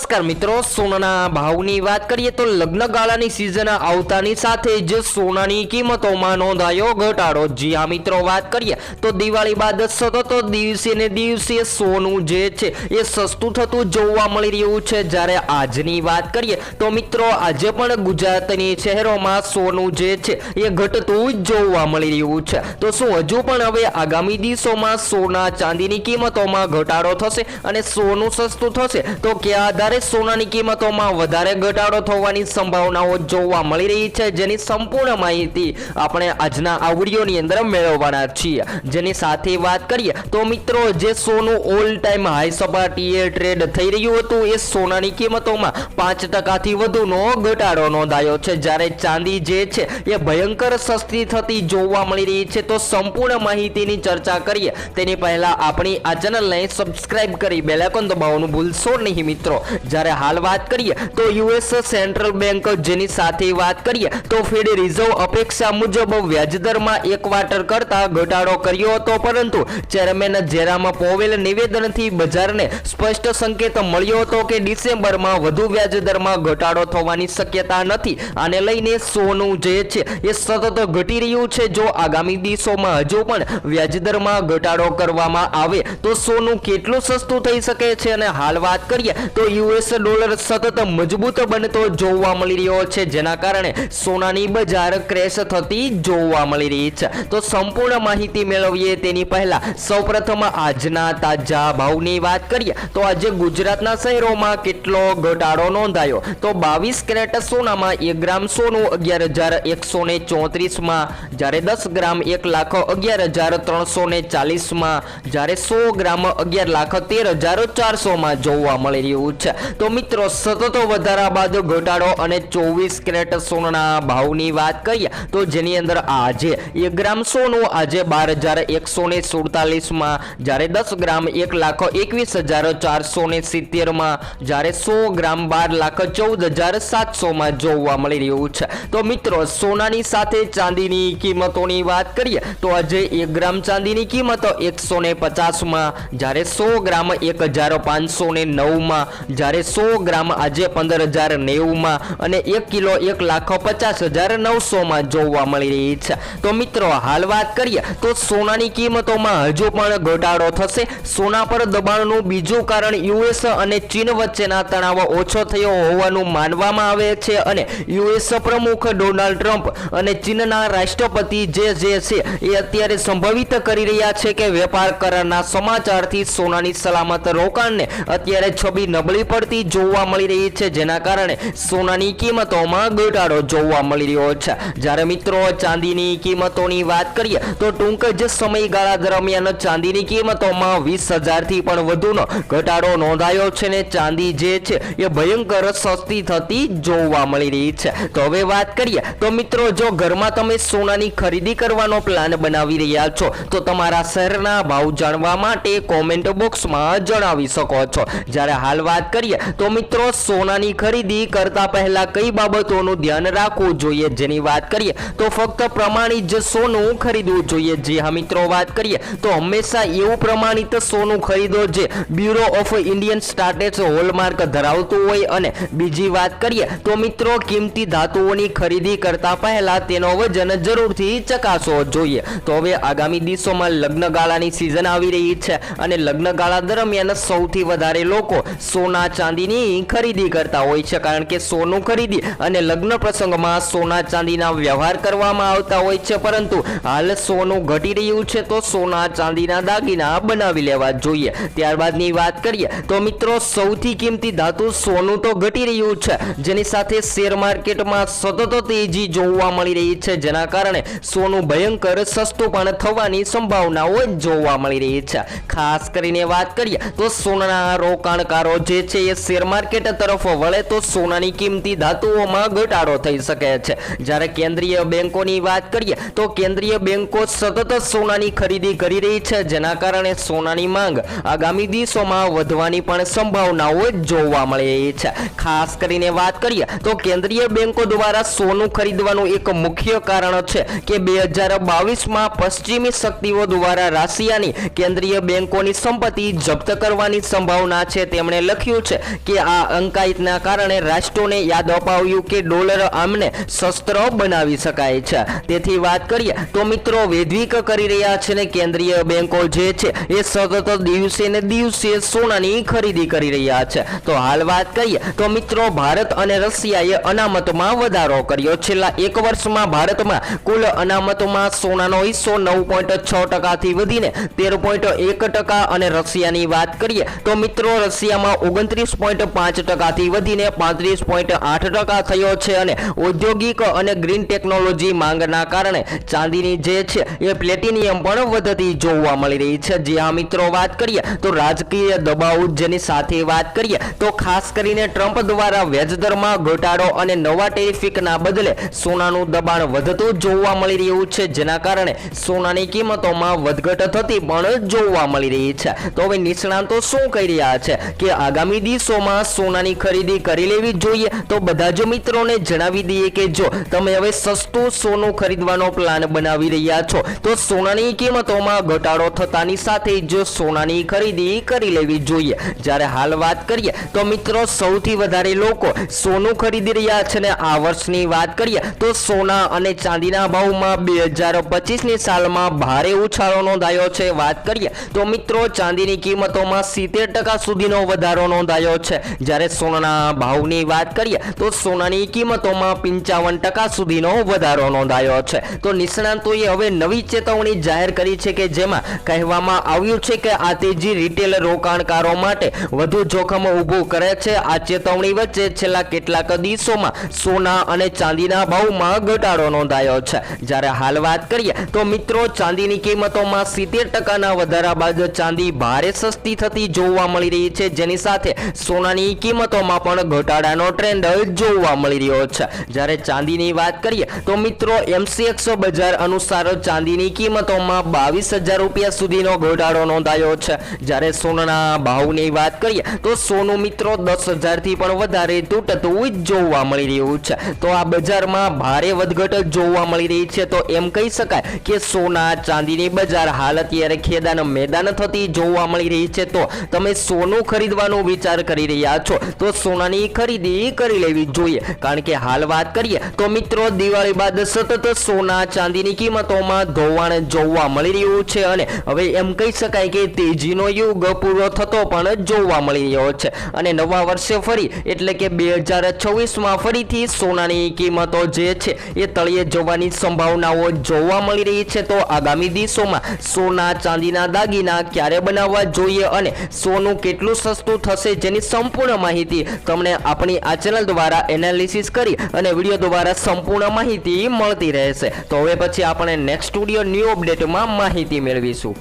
નમસ્કાર મિત્રો, સોનાના ભાવની વાત કરીએ તો લગ્ન ગાળાની સિઝન આવતાની સાથે જ સોનાની કિંમતોમાં નોંધાયો ઘટાડો. જી હા મિત્રો, વાત કરીએ તો દિવાળી બાદ સતત દિવસે ને દિવસે સોનું જે છે એ સસ્તું થતું જોવા મળી રહ્યું છે. જ્યારે આજની વાત કરીએ તો મિત્રો, આજે પણ ગુજરાતની શહેરોમાં સોનું જે છે એ ઘટતું જ જોવા મળી રહ્યું છે. તો શું હજુ પણ હવે આગામી દિવસોમાં સોના ચાંદીની કિંમતોમાં ઘટાડો થશે અને સોનું સસ્તું થશે? તો ક્યાં આધારે સોનાની કિંમતોમાં વધારે ઘટાડો થવાની સંભાવનાઓ જોવા મળી રહી છે, જેની સંપૂર્ણ માહિતી આપણે આજના આ વિડીયોની અંદર મેળવવાના છીએ. જેની સાથે વાત કરીએ, તો મિત્રો, જે સોનું ઓલ ટાઈમ હાઈ સપાટીએ ટ્રેડ થઈ રહ્યું હતું, એ સોનાની કિંમતોમાં પાંચ ટકાથી વધુનો ઘટાડો નોંધાયો છે. જ્યારે ચાંદી જે છે, એ ભયંકર સસ્તી થતી જોવા મળી રહી છે. તો સંપૂર્ણ માહિતીની ચર્ચા કરીએ. તેની પહેલા આપણી આ ચેનલને સબસ્ક્રાઈબ કરી બેલાઇકોન દબાવવાનું ભૂલશો નહીં, મિત્રો. જ્યારે હાલ વાત કરીએ તો યુએસ સેન્ટ્રલ બેંક જેની સાથે વાત કરીએ તો ફેડ રિઝર્વ અપેક્ષા મુજબ વ્યાજદરમાં એક ક્વાર્ટર કરતા ઘટાડો કર્યો હતો, પરંતુ ચેરમેન જેરામ પોવેલ નિવેદનથી બજારને સ્પષ્ટ સંકેત મળ્યો હતો કે ડિસેમ્બરમાં વધુ વ્યાજદરમાં ઘટાડો થવાની શક્યતા નથી. આને લઈને સોનું જે છે એ સતત ઘટી રહ્યું છે. જો આગામી દિવસોમાં હજુ પણ વ્યાજદરમાં ઘટાડો કરવામાં આવે, તો સોનું કેટલું સસ્તું થઈ શકે છે? અને હાલ વાત કરીએ તો યુએસ ડોલર સતત મજબૂત બનતો જોવા મળી રહ્યો છે. જેના કારણે સોનાની બજાર ક્રેશ થતી જોવા મળી રહી છે. તો સંપૂર્ણ માહિતી મેળવીએ તેની પહેલા. સૌપ્રથમ આજના તાજા ભાવની વાત કરીએ તો આજે ગુજરાતના શહેરોમાં કેટલો ઘટાડો નોંધાયો? તો બાવીસ કેરેટ સોનામાં એક ગ્રામ સોનું અગિયાર હજાર એકસો ને ચોત્રીસમાં, જ્યારે દસ ગ્રામ એક લાખ અગિયાર હજાર ત્રણસો ને ચાલીસમાં, જ્યારે સો ગ્રામ અગિયાર લાખ તેર હજાર ચારસોમાં જોવા મળી રહ્યું છે. તો મિત્રો, સતત વધારા બાદ ઘટાડો અને ચોવીસ કેરેટ સોનાના ભાવની વાત કરીએ, તો જેની અંદર આજે એક ગ્રામ સોનું, આજે બાર હજાર એકસો ને સુડતાલીસમાં જ્યારે દસ ગ્રામ એક લાખ એકવીસ હજાર ચારસો ને સિત્તેરમાં જ્યારે સો ગ્રામ બાર લાખ ચૌદ હજાર સાતસોમાં જોવા મળી રહ્યું છે. તો મિત્રો, સોનાની સાથે ચાંદીની કિંમતોની વાત કરીએ, તો આજે એક ગ્રામ ચાંદીની કિંમત એકસો ને પચાસમાં, જ્યારે સો ગ્રામ એક હજાર પાંચસો ને નવમાં જ્યારે સો ગ્રામ, આજે પંદર હજાર નેવુંમાં અને એક કિલો એક લાખ પચાસ હજાર નવસોમાં જોવા મળી રહી છે. તો મિત્રો, હાલ વાત કરીએ, તો સોનાની કિંમતોમાં હજુ પણ ઘટાડો થશે. સોના પર દબાણનું બીજું કારણ યુએસ અને ચીન વચ્ચેના તણાવ ઓછો થયો હોવાનું માનવામાં આવે છે અને યુએસ પ્રમુખ ડોનાલ્ડ ટ્રમ્પ અને ચીનના રાષ્ટ્રપતિ જે જે છે એ અત્યારે સંભવિત કરી રહ્યા છે કે વેપાર કરારના સમાચારથી સોનાની સલામત રોકાણને અત્યારે છબી નબળી પડતી જોવા મળી રહી છે, જેના કારણે સોનાની કિંમતોમાં ઘટાડો જોવા મળી રહ્યો છે. જ્યારે મિત્રો, ચાંદીની કિંમતોની વાત કરીએ, તો ટૂંક જ સમયગાળા દરમિયાન ચાંદીની કિંમતોમાં વીસ હજારથી પણ વધુનો ઘટાડો નોંધાયો છે ને ચાંદી જે છે, એ ભયંકર સસ્તી થતી જોવા મળી રહી છે. તો હવે વાત કરીએ, તો મિત્રો, જો ઘરમાં તમે સોનાની ખરીદી કરવાનો પ્લાન બનાવી રહ્યા છો, તો તમારા શહેરના ભાવ જાણવા માટે કોમેન્ટ બોક્સમાં જણાવી શકો છો. જ્યારે હાલ વાત કરીએ તો મિત્રો, સોનાની ખરીદી કરતા પહેલા કઈ બાબતોનું ધ્યાન રાખવું જોઈએ જેની વાત કરીએ? તો ફક્ત પ્રમાણિત જ સોનું ખરીદવું જોઈએ. જે હા, મિત્રો, વાત કરીએ. તો હંમેશા એવું પ્રમાણિત સોનું ખરીદો જે bureau of Indian standards hallmark ધરાવતું હોય. અને બીજી વાત કરીએ, તો મિત્રો, કિંમતી ધાતુઓની ખરીદી કરતા પહેલા તેનો વજન જરૂરથી ચકાસવો જોઈએ. તો હવે આગામી દિવસોમાં લગ્નગાળાની સિઝન આવી રહી છે. અને લગ્નગાળા દરમિયાન સૌથી વધારે લોકો સોના ચાંદીની ખરીદી કરતા હોય છે કારણ કે સોનું ખરીદી અને લગ્ન પ્રસંગમાં સોના ચાંદીના વ્યવહાર કરવામાં આવતા હોય છે. પરંતુ હાલ સોનું ઘટી રહ્યું છે તો સોના ચાંદીના દાગીના બનાવી લેવા જોઈએ. ત્યારબાદની વાત કરીએ તો મિત્રો સૌથી કિંમતી ધાતુ સોનું તો ઘટી રહ્યું છે. જેની સાથે શેર માર્કેટમાં સતત તેજી જોવા મળી રહી છે. જેના કારણે સોનું ભયંકર સસ્તું પણ થવાની સંભાવનાઓ જોવા મળી રહી છે. ખાસ કરીને વાત કરીએ તો સોનાના રોકાણકારો જે છે એ શેર માર્કેટ તરફ વળે તો સોનાની કિંમતી ધાતુઓમાં ઘટાડો થઈ શકે છે. જ્યારે કેન્દ્રીય બેંકોની વાત કરીએ, તો કેન્દ્રીય બેંકો સતત સોનાની ખરીદી કરી રહી છે, જેના કારણે સોનાની માંગ આગામી દિવસોમાં વધવાની પણ સંભાવનાઓ જોવા મળી રહી છે. ખાસ કરીને વાત કરીએ, તો કેન્દ્રીય બેંકો દ્વારા સોનું ખરીદવાનું એક મુખ્ય કારણ છે કે બે હજાર બાવીસમાં પશ્ચિમી શક્તિઓ દ્વારા રાશિયાની કેન્દ્રીય બેંકોની સંપત્તિ જપ્ત કરવાની સંભાવના છે, તેમણે લખ્યું છે કે આ અંકાયતના કારણે રાષ્ટ્રોને યાદ અપાવ્યું કે ડોલર આમને શસ્ત્ર બનાવી શકાય છે. તેથી વાત કરીએ તો મિત્રો વેદવિક કરી રહ્યા છે ને કેન્દ્રીય બેંકો જે છે એ સતત દિવસે ને દિવસે સોનાની ખરીદી કરી રહ્યા છે. તો હાલ વાત કરીએ તો મિત્રો ભારત અને રશિયાએ અનામતમાં વધારો કર્યો. છેલ્લા એક વર્ષમાં ભારતમાં કુલ અનામતમાં સોનાનો હિસ્સો નવ પોઈન્ટ છ ટકાથી વધીને તેર પોઈન્ટ એક ટકા અને રશિયાની વાત કરીએ તો મિત્રો રશિયામાં ઓગણત્રીસ પોઈન્ટ પાંચ ટકાથી વધીને પાંત્રીસ પોઈન્ટ આઠ ટકા થયો છે અને ઔદ્યોગિક અને ગ્રીન ટેકનોલોજી માંગના કારણે ચાંદીની જે છે એ પ્લેટિનિયમ પણ વધતી જોવા મળી રહી છે. જે આ મિત્રો વાત કરીએ તો રાજકીય દબાવ જેની સાથે વાત કરીએ તો ખાસ કરીને ટ્રમ્પ દ્વારા વ્યાજદરમાં ઘટાડો અને નવા ટેરિફિકના બદલે સોનાનું દબાણ વધતું જોવા મળી રહ્યું છે. જેના કારણે સોનાની કિંમતોમાં વધઘટ થતી પણ જોવા મળી રહી છે. તો હવે નિષ્ણાંતો શું કહી રહ્યા છે કે આગામી દિવસોમાં સોનાની ખરીદી કરી લેવી જોઈએ. તો બધા જ મિત્રોને જણાવી દઈએ કે જો તમે હવે સસ્તું સોનું ખરીદવાનો પ્લાન બનાવી રહ્યા છો, તો સોનાની કિંમતોમાં ઘટાડો થતાની સાથે જ સોનાની ખરીદી કરી લેવી જોઈએ. જ્યારે હાલ વાત કરીએ, તો મિત્રો સૌથી વધારે લોકો સોનું ખરીદી રહ્યા છે ને આ વર્ષની વાત કરીએ, તો સોના અને ચાંદીના ભાવમાં બે હજાર પચીસની સાલમાં ભારે ઉછાળો નોંધાયો છે. વાત કરીએ, તો મિત્રો ચાંદીની કિંમતોમાં સિત્તેર ટકા સુધીનો વધારો નોંધાયો છે. જ્યારે સોનાના ભાવની વાત કરીએ, તો સોનાની કિંમતોમાં પંચાવન ટકા સુધીનો વધારો નોંધાયો છે. તો નિષ્ણાંતોએ હવે નવી ચેતવણી જાહેર કરી છે કે જેમાં કહેવામાં આવ્યું છે કે આ તેજી રિટેલ રોકાણકારો માટે વધુ જોખમ ઊભું કરે છે. આ ચેતવણી વચ્ચે છેલ્લા કેટલાક દિવસોમાં સોના અને ચાંદીના ભાવમાં ઘટાડો નોંધાયો છે. જ્યારે હાલ વાત કરીએ, તો મિત્રો, ચાંદીની કિંમતોમાં સિત્તેર ટકાના વધારા બાદ ચાંદી ભારે સસ્તી થતી જોવા મળી રહી છે. જેની સાથે સોનાની કિંમતોમાં પણ ઘટાડાનો ટ્રેન્ડ જોવા મળી રહ્યો છે. જ્યારે ચાંદીની વાત કરીએ, તો મિત્રો એમસીએક્સ બજાર અનુસાર ચાંદીની કિંમતોમાં બાવીસ હજાર રૂપિયા સુધીનો ઘટાડો નોંધાયો છે. જ્યારે સોનાના ભાવની વાત કરીએ, તો સોનું મિત્રો દસ હજારથી પણ વધારે તૂટતું જોવા મળી રહ્યું છે. તો આ બજારમાં ભારે વધઘટ જોવા મળી રહી છે. તો એમ કહી શકાય કે સોના ચાંદીની બજાર હાલ અત્યારે ખેદાન મેદાન થતી જોવા મળી રહી છે. તો તમે સોનું ખરીદવાનો વિચાર કરી રહ્યા છો, તો સોનાની ખરીદી કરી લેવી જોઈએ. કારણ કે હાલ વાત કરીએ, તો મિત્રો, દિવાળી બાદ સતત સોના ચાંદીની કિંમતોમાં ધોવાણ જોવા મળી રહ્યું છે અને હવે એમ કહી શકાય કે તેજીનો યુગ પૂરો થતો પણ જોવા મળી રહ્યો છે. અને નવા વર્ષે ફરી, એટલે કે બે હજાર છવ્વીસમાં ફરીથી સોનાની કિંમતો જે છે, એ તળિયે જવાની સંભાવનાઓ જોવા મળી રહી છે. તો આગામી દિવસોમાં સોના ચાંદીના દાગીના ક્યારે બનાવવા જોઈએ અને સોનું કેટલું સસ્તું થશે જેની સંપૂર્ણ માહિતી તમને આપણી આ ચેનલ દ્વારા એનાલિસિસ કરી અને વીડિયો દ્વારા સંપૂર્ણ માહિતી મળતી રહેશે. તો હવે પછી આપણે નેક્સ્ટ સ્ટુડિયો ન્યૂ અપડેટમાં માહિતી મેળવીશું.